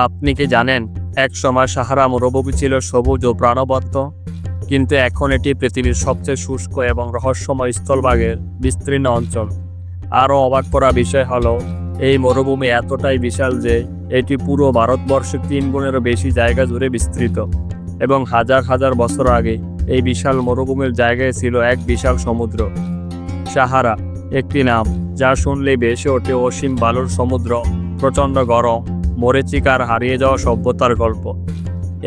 আপনি কি জানেন, এক সময় সাহারা মরুভূমি ছিল সবুজ ও প্রাণবন্ত, কিন্তু এখন এটি পৃথিবীর সবচেয়ে শুষ্ক এবং রহস্যময় স্থলভাগের বিস্তীর্ণ অঞ্চল। আরও অবাক করা বিষয় হলো, এই মরুভূমি এতটাই বিশাল যে এটি পুরো ভারতবর্ষের তিন গুণেরও বেশি জায়গা জুড়ে বিস্তৃত, এবং হাজার হাজার বছর আগে এই বিশাল মরুভূমির জায়গায় ছিল এক বিশাল সমুদ্র। সাহারা, একটি নাম, যা শুনলে ভেসে ওঠে অসীম বালুর সমুদ্র, প্রচণ্ড গরম মরিচিকার হারিয়ে যাওয়া সভ্যতার গল্প।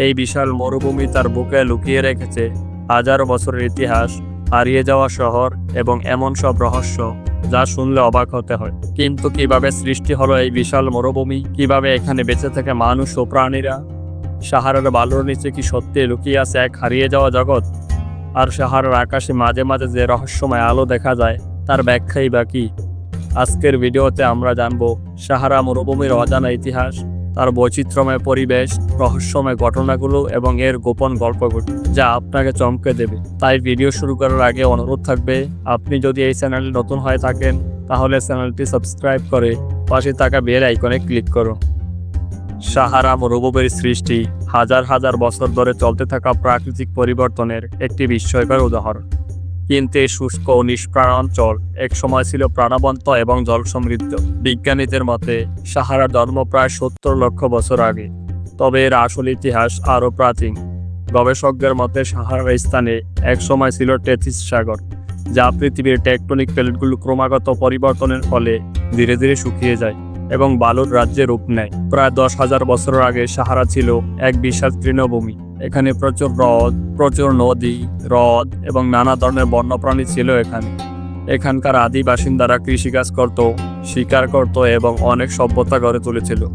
এই বিশাল মরুভূমি তার বুকে লুকিয়ে রেখেছে হাজার বছরের ইতিহাস, হারিয়ে যাওয়া শহর এবং এমন সব রহস্য যা শুনলে অবাক হতে হয়। কিন্তু কীভাবে সৃষ্টি হলো এই বিশাল মরুভূমি? কীভাবে এখানে বেঁচে থাকে মানুষ ও প্রাণীরা? সাহারার বালুর নিচে কি সত্যি লুকিয়ে আছে এক হারিয়ে যাওয়া জগৎ? আর সাহারার আকাশে মাঝে মাঝে যে রহস্যময় আলো দেখা যায়, তার ব্যাখ্যাই বা কি? আজকের ভিডিওতে আমরা জানব সাহারা মরুভূমির অজানা ইতিহাস, তার বৈচিত্র্যময় পরিবেশ, রহস্যময় ঘটনাগুলো এবং এর গোপন গল্পগুলো, যা আপনাকে চমকে দেবে। তাই ভিডিও শুরু করার আগে অনুরোধ থাকবে, আপনি যদি এই চ্যানেলে নতুন হয়ে থাকেন, তাহলে চ্যানেলটি সাবস্ক্রাইব করে পাশে থাকা বেল আইকনে ক্লিক করুন সাহারা মরুভূমির সৃষ্টি হাজার হাজার বছর ধরে চলতে থাকা প্রাকৃতিক পরিবর্তনের একটি বিস্ময়কর উদাহরণ। কিন্তু এই শুষ্ক ও নিষ্প্রাণ অঞ্চল। এক সময় ছিল প্রাণবন্ত এবং জল সমৃদ্ধ। বিজ্ঞানীদের মতে, সাহারা জন্ম প্রায় সত্তর লক্ষ বছর আগে। তবে এর আসল ইতিহাস আরও প্রাচীন। গবেষকদের মতে, সাহারার স্থানে এক সময় ছিল টেথিস সাগর, যা পৃথিবীর টেকটনিক প্লেটগুলো ক্রমাগত পরিবর্তনের ফলে ধীরে ধীরে শুকিয়ে যায় এবং বালুর রাজ্যে রূপ নেয়। প্রায় দশ হাজার বছর আগে সাহারা ছিল এক বিশাল তৃণভূমি। এখানে প্রচুর হ্রদ, প্রচুর নদী, হ্রদ এবং নানা ধরনের বন্যপ্রাণী ছিল এখানে। এখানকার আদি বাসিন্দারা কৃষিকাজ করত, শিকার করত এবং অনেক সভ্যতা গড়ে তুলেছিল।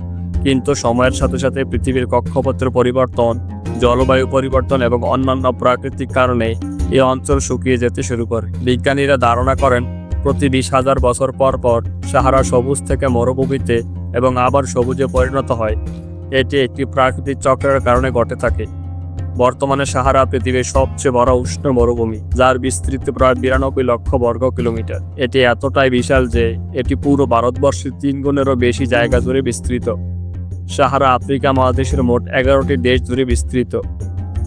কিন্তু সময়ের সাথে সাথে পৃথিবীর কক্ষপথের পরিবর্তন, জলবায়ু পরিবর্তন এবং অন্যান্য প্রাকৃতিক কারণে এই অঞ্চল শুকিয়ে যেতে শুরু করে। বিজ্ঞানীরা ধারণা করেন, প্রতি বিশ হাজার বছর পর পর সাহারা সবুজ থেকে মরুভূমিতে এবং আবার সবুজে পরিণত হয়। এটি একটি প্রাকৃতিক চক্রের কারণে ঘটে থাকে। বর্তমানে সাহারা পৃথিবীর সবচেয়ে বড় উষ্ণ মরুভূমি, যার বিস্তৃতি প্রায় বিরানব্বই লক্ষ বর্গ কিলোমিটার। এটি এতটাই বিশাল যে এটি পুরো ভারতবর্ষের তিন গুণেরও বেশি জায়গা জুড়ে বিস্তৃত। সাহারা আফ্রিকা মহাদেশের মোট এগারোটি দেশ জুড়ে বিস্তৃত।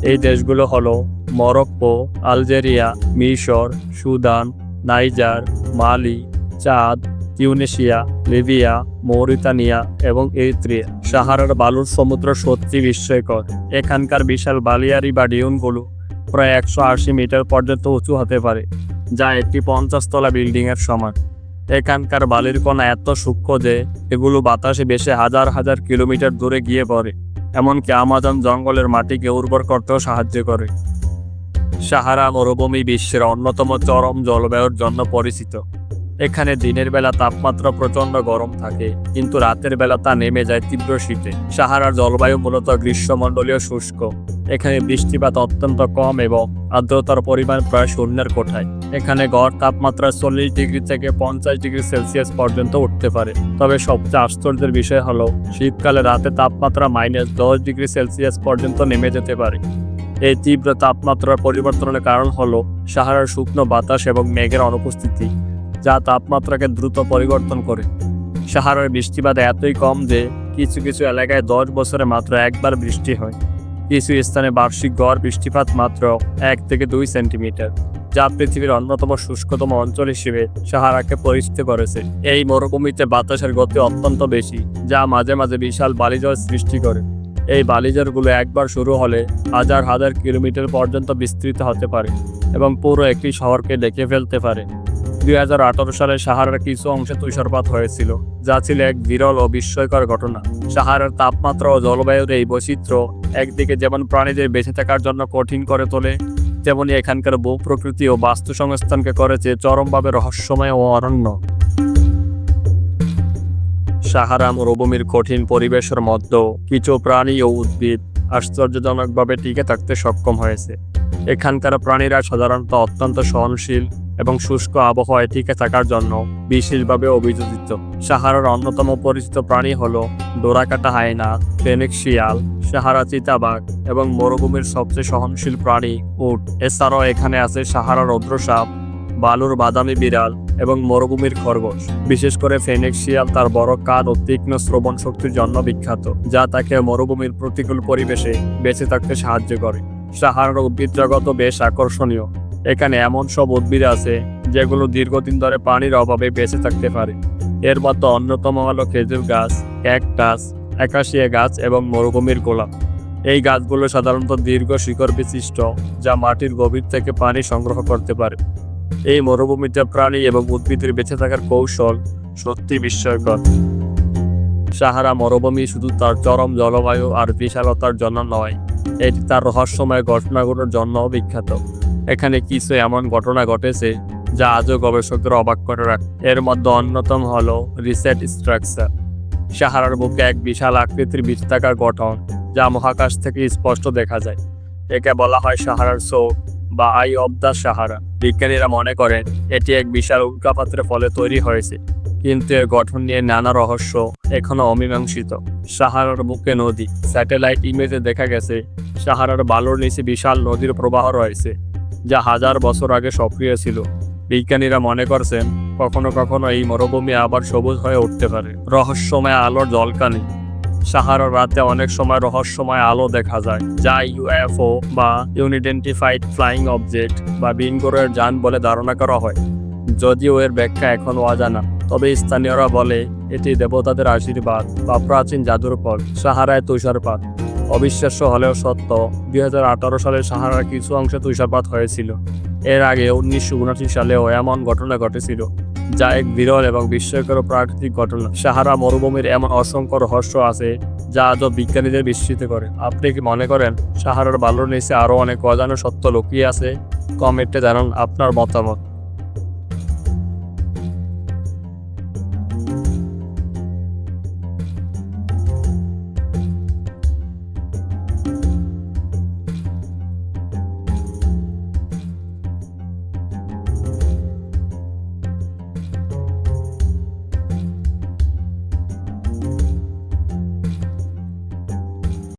এই দেশগুলো হলো মরক্কো, আলজেরিয়া, মিশর, সুদান, নাইজার, মালি, চাঁদ তিউনেশিয়া লিবিয়া, মৌরিতানিয়া এবং এরিত্রিয়া। সাহারার বালুর সমুদ্র সত্যি বিস্ময়কর। এখানকার বিশাল বালিয়ারি বা ডিউনগুলো প্রায় একশো আশি মিটার পর্যন্ত উঁচু হতে পারে, যা একটি পঞ্চাশতলা বিল্ডিংয়ের সমান। এখানকার বালির কণা এত সূক্ষ্ম যে এগুলো বাতাসে বেশি হাজার হাজার কিলোমিটার দূরে গিয়ে পড়ে, এমনকি আমাজন জঙ্গলের মাটিকে উর্বর করতেও সাহায্য করে। সাহারা মরুভূমি বিশ্বের অন্যতম চরম জলবায়ুর জন্য পরিচিত। এখানে দিনের বেলা তাপমাত্রা প্রচণ্ড গরম থাকে, কিন্তু রাতের বেলা তা নেমে যায় তীব্র শীতে। সাহারার জলবায়ু মূলত গ্রীষ্মমণ্ডলীয় শুষ্ক। এখানে বৃষ্টিপাত অত্যন্ত কম এবং আর্দ্রতার পরিমাণ প্রায় শূন্যের কোঠায়। এখানে গড় তাপমাত্রা চল্লিশ ডিগ্রি থেকে পঞ্চাশ ডিগ্রি সেলসিয়াস পর্যন্ত উঠতে পারে। তবে সবচেয়ে আশ্চর্যের বিষয় হলো, শীতকালে রাতে তাপমাত্রা মাইনাস দশ ডিগ্রি সেলসিয়াস পর্যন্ত নেমে যেতে পারে। এই তীব্র তাপমাত্রার পরিবর্তনের কারণ হলো, সাহারার শুকনো বাতাস এবং মেঘের অনুপস্থিতি। যা তাপমাত্রাকে দ্রুত পরিবর্তন করে। সাহারার বৃষ্টিপাত এতই কম যে কিছু কিছু এলাকায় দশ বছরে মাত্র একবার বৃষ্টি হয়। কিছু স্থানে বার্ষিক গড় বৃষ্টিপাত মাত্র এক থেকে দুই সেন্টিমিটার, যা পৃথিবীর অন্যতম শুষ্কতম অঞ্চল হিসেবে সাহারাকে পরিচিত করেছে। এই মরুভূমিতে বাতাসের গতি অত্যন্ত বেশি, যা মাঝে মাঝে বিশাল বালিজল সৃষ্টি করে। এই বালিজলগুলো একবার শুরু হলে হাজার হাজার কিলোমিটার পর্যন্ত বিস্তৃত হতে পারে এবং পুরো একটি শহরকে ডেকে ফেলতে পারে। দুই হাজার আঠারো সালে সাহারার কিছু অংশে তুষারপাত হয়েছিল, যা ছিল এক বিরল ও বিস্ময়কর ঘটনা। সাহারার তাপমাত্রা ও জলবায়ুর এই বৈচিত্র্য একদিকে যেমন প্রাণীদের বেঁচে থাকার জন্য কঠিন করে তোলে, তেমনি এখানকার ভূ প্রকৃতি ও বাস্তু সংস্থানকে করেছে চরমভাবে রহস্যময় ও অরণ্য সাহারা মরুভূমির কঠিন পরিবেশের মধ্যেও কিছু প্রাণী ও উদ্ভিদ আশ্চর্যজনকভাবে টিকে থাকতে সক্ষম হয়েছে। এখানকার প্রাণীরা সাধারণত অত্যন্ত সহনশীল এবং শুষ্ক আবহাওয়ায় টিকে থাকার জন্য বিশেষভাবে অভিযোজিত। সাহারার অন্যতম পরিচিত প্রাণী হল ডোরাকাটা হায়না ফেনিক শিয়াল, সাহারা চিতাবাঘ এবং মরুভূমির সবচেয়ে সহনশীল প্রাণী উট। এছাড়াও এখানে আছে সাহারা রৌদ্রসাপ, বালুর বাদামি বিড়াল এবং মরুভূমির খরগোশ। বিশেষ করে ফেনিক্স শিয়াল তার বড় কান ও তীক্ষ্ণ শ্রবণ শক্তির জন্য বিখ্যাত, যা তাকে মরুভূমির প্রতিকূল পরিবেশে বেঁচে থাকতে সাহায্য করে। সাহারার উদ্ভিদ জগৎ বেশ আকর্ষণীয়। এখানে এমন সব উদ্ভিদ আছে, যেগুলো দীর্ঘদিন ধরে পানির অভাবে বেঁচে থাকতে পারে। এর মধ্যে অন্যতম হলো খেজুর গাছ, ক্যাকটাস, একাশিয়া গাছ এবং মরুভূমির গোলাপ। এই গাছগুলো সাধারণত দীর্ঘ শিকড় বিশিষ্ট, যা মাটির গভীর থেকে পানি সংগ্রহ করতে পারে। এই মরুভূমিতে প্রাণী এবং উদ্ভিদের বেঁচে থাকার কৌশল সত্যি বিস্ময়কর। সাহারা মরুভূমি শুধু তার চরম জলবায়ু আর বিশালতার জন্য নয়, এটি তার রহস্যময় ঘটনাগুলোর জন্যও বিখ্যাত। এখানে কিছু এমন ঘটনা ঘটেছে যা আজও গবেষকদের অবাক করে রাখে। এর মধ্যে অন্যতম হল রিসেট স্ট্রাকচার। সাহারার বুকে এক বিশাল আকৃতির বৃত্তাকার গঠন, যা মহাকাশ থেকে স্পষ্ট দেখা যায়। একে বলা হয় সাহারার চোখ বা আই অব দ্য সাহারা বিজ্ঞানীরা মনে করেন, এটি এক বিশাল উল্কাপাতের ফলে তৈরি হয়েছে। কিন্তু এর গঠন নিয়ে নানা রহস্য এখনও অমীমাংসিত। সাহারার বুকে নদী, স্যাটেলাইট ইমেজে দেখা গেছে, সাহারার বালুর নিচে বিশাল নদীর প্রবাহ রয়েছে। যা হাজার বছর আগে সক্রিয় ছিল। বিজ্ঞানীরা মনে করছেন, কখনো কখনো এই মরুভূমি আবার সবুজ হয়ে উঠতে পারে। রহস্যময় আলোর জলকানি সাহারার রাতে অনেক সময় রহস্যময় আলো দেখা যায়, যা ইউএফও বা ইউনিডেন্টিফাইড ফ্লাইং অবজেক্ট বা বিনগোরের যান বলে ধারণা করা হয়। যদিও এর ব্যাখ্যা এখনও অজানা, তবে স্থানীয়রা বলে, এটি দেবতাদের আশীর্বাদ বা প্রাচীন জাদুর ফল সাহারায় তুষারপাত। অবিশ্বাস্য হলেও সত্য, দুই হাজার আঠারো সালে সাহারার কিছু অংশে তুষারপাত হয়েছিল। এর আগে উনিশশো উনআশি সালেও এমন ঘটনা ঘটেছিল, যা এক বিরল এবং বিস্ময়কর প্রাকৃতিক ঘটনা। সাহারা মরুভূমির এমন অসংখ্য রহস্য আছে, যা আজও বিজ্ঞানীদের বিস্মিত করে। আপনি কি মনে করেন, সাহারার বালুর নিচে আরও অনেক অজানো সত্য লুকিয়ে আছে? কমেন্টে জানান আপনার মতামত।